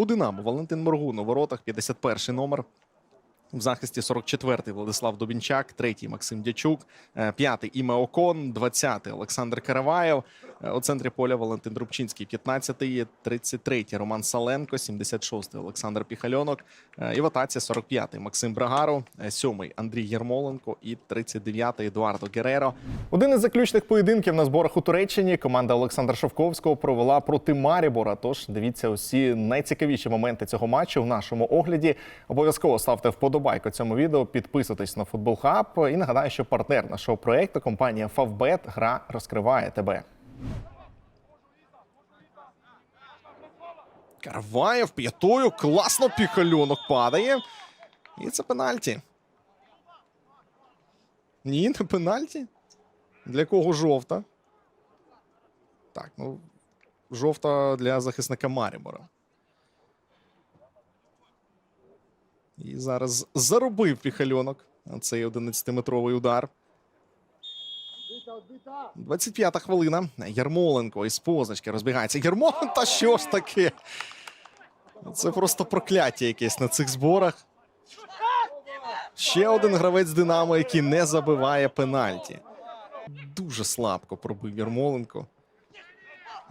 у Динамо Валентин Моргун у воротах, 51 номер. В захисті 44-й Владислав Дубінчак, третій Максим Дячук, е, п'ятий Іме Окон, 20-й Олександр Караваєв. Е, У центрі поля Валентин Рубчинський, 15-й, 33-й Роман Саленко, 76-й Олександр Піхальонок. Е, І в атаці 45-й Максим Брагару, 7-й Андрій Єрмоленко і 39-й Едуардо Гереро. Один із заключних поєдинків на зборах у Туреччині команда Олександра Шовковського провела проти Марібора. Тож дивіться усі найцікавіші моменти цього матчу в нашому огляді. Обов'язково ставте вподобайку цьому відео, підписуйтесь на Футбол Хаб. І нагадаю, що партнер нашого проекту компанія Фавбет гра розкриває тебе. Карваєв п'ятою класно піхальонок падає. І це пенальті. Ні, не пенальті. Для кого жовта? Так, ну, жовта для захисника Марібора. І зараз заробив піхальонок цей 11-метровий удар. 25-та хвилина. Ярмоленко із позначки розбігається. Ярмоленко, та що ж таке? Це просто прокляття якесь на цих зборах. Ще один гравець Динамо, який не забиває пенальті. Дуже слабко пробив Ярмоленко.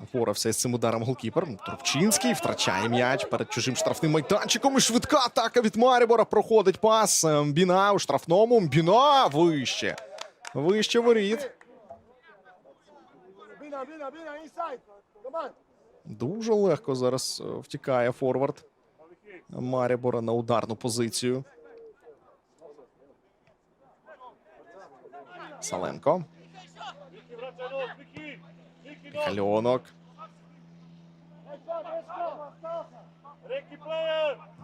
Впорався із цим ударом голкіпер. Трубчинський втрачає м'яч перед чужим штрафним майданчиком. І швидка атака від Марібора. Проходить пас. Мбіна у штрафному. Мбіна вище. Вище воріт. Дуже легко зараз е, втікає форвард Марібора на ударну позицію. Саленко. Михальонок.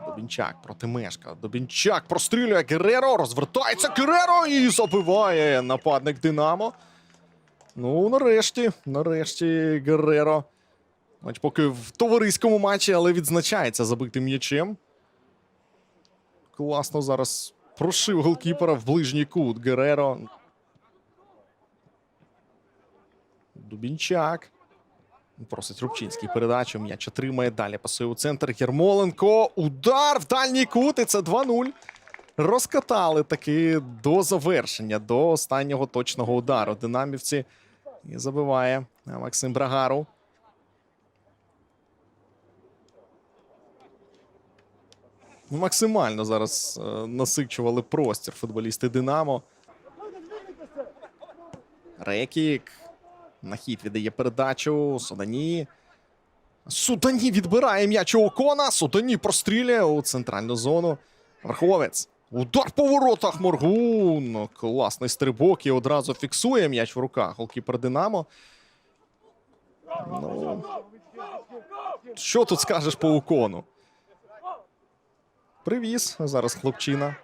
Добінчак проти Мешка. Добінчак прострілює Гереро. Розвертається Гереро і забиває нападник Динамо. Ну, нарешті, нарешті Гереро. Хоч поки в товариському матчі, але відзначається забитим м'ячем. Класно зараз прошив голкіпера в ближній кут. Гереро. Дубінчак. Просить Рубчинський передачу. М'яч отримає. Далі пасує у центр. Єрмоленко. Удар в дальній кут. І це 2-0. Розкатали таки до завершення, до останнього точного удару. Динамівці. І забиває Максим Брагару. Максимально зараз е, насичували простір футболісти Динамо. Рекік. На хід віддає передачу. Судані. Судані відбирає м'яч у Окона. Судані прострілює у центральну зону. Верховець. Удар по воротах Моргун. Класний стрибок і одразу фіксує м'яч в руках. Голкіпер Динамо. Ну, що тут скажеш по Окону? Привіз зараз хлопчина.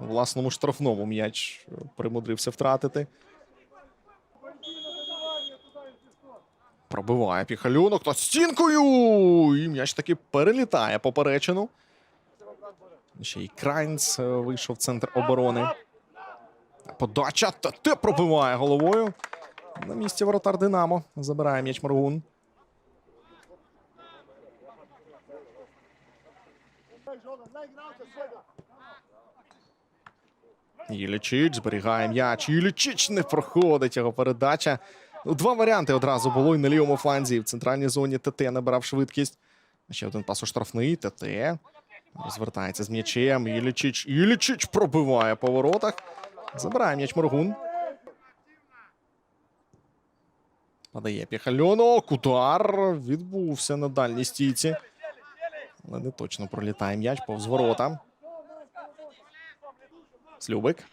Власному штрафному м'яч примудрився втратити. Пробиває піхалюнок над стінкою. І м'яч таки перелітає поперечину. Ще й Крайнц е, вийшов в центр оборони. Подача та те пробиває головою. На місці воротар Динамо. Забирає м'яч Маргун. Не. Ілічич зберігає м'яч. Ілічич не проходить його передача. Ну, Два варіанти одразу було і на лівому фланзі, в центральній зоні ТТ набирав швидкість. Ще один пас у штрафний. ТТ. Розвертається з м'ячем. Ілічич. Ілічич пробиває по воротах. Забирає м'яч Моргун. Подає Піхальонок. Удар відбувся на дальній стійці. Але не точно пролітає м'яч повз ворота. Слюбик.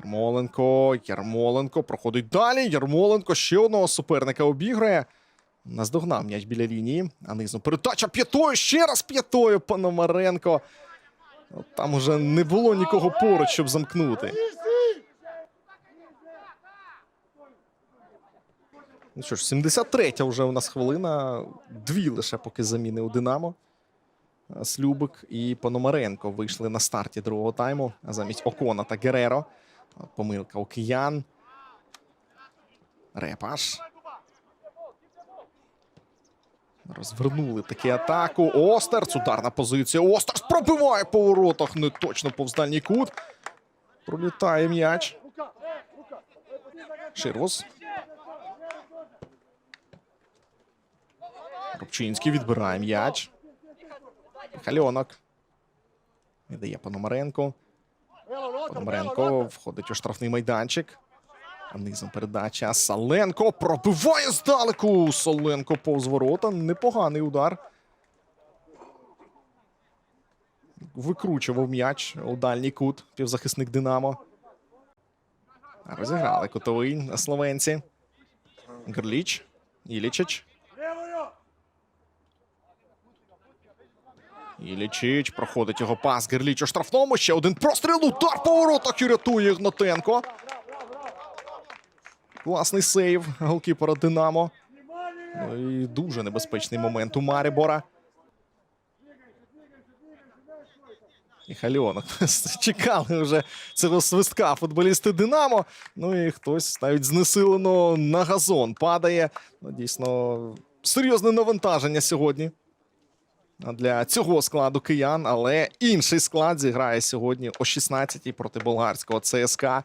Ярмоленко. Ярмоленко проходить далі. Ярмоленко ще одного суперника обіграє. Наздогнав м'яч біля лінії. А низом передача п'ятою. Ще раз п'ятою. Пономаренко. От Там уже не було нікого поруч, щоб замкнути. Ну що ж, 73-я вже у нас хвилина. Дві лише поки заміни у Динамо. Слюбик і Пономаренко вийшли на старті другого тайму. Замість Окона та Гереро. Помилка у. Репаш. Розвернули таки атаку. Остерц. Ударна позиція. Остерц пробиває по воротах. Не точно повз дальній кут. Пролітає м'яч. Ширвус. Рубчинський відбирає м'яч. Хальонок. Віддає Пономаренко. Пономаренко входить у штрафний майданчик. Низом передача. Саленко пробиває здалеку. Соленко повз ворота. Непоганий удар. Викручував м'яч у дальній кут. Півзахисник Динамо. Розіграли кутовий словенці. Грліч. Ілічич. Ілічич проходить його пас. Герліч у штрафному. Ще один простріл. Удар по воротах і рятує Ігнатенко. Класний сейв голкіпера Динамо. Ну і дуже небезпечний момент у Марібора. І Хальонок. Чекали вже цього свистка футболісти Динамо. Ну і хтось навіть знесилено на газон падає. Ну, дійсно, серйозне навантаження сьогодні для цього складу киян, але інший склад зіграє сьогодні о 16-й проти болгарського ЦСКА.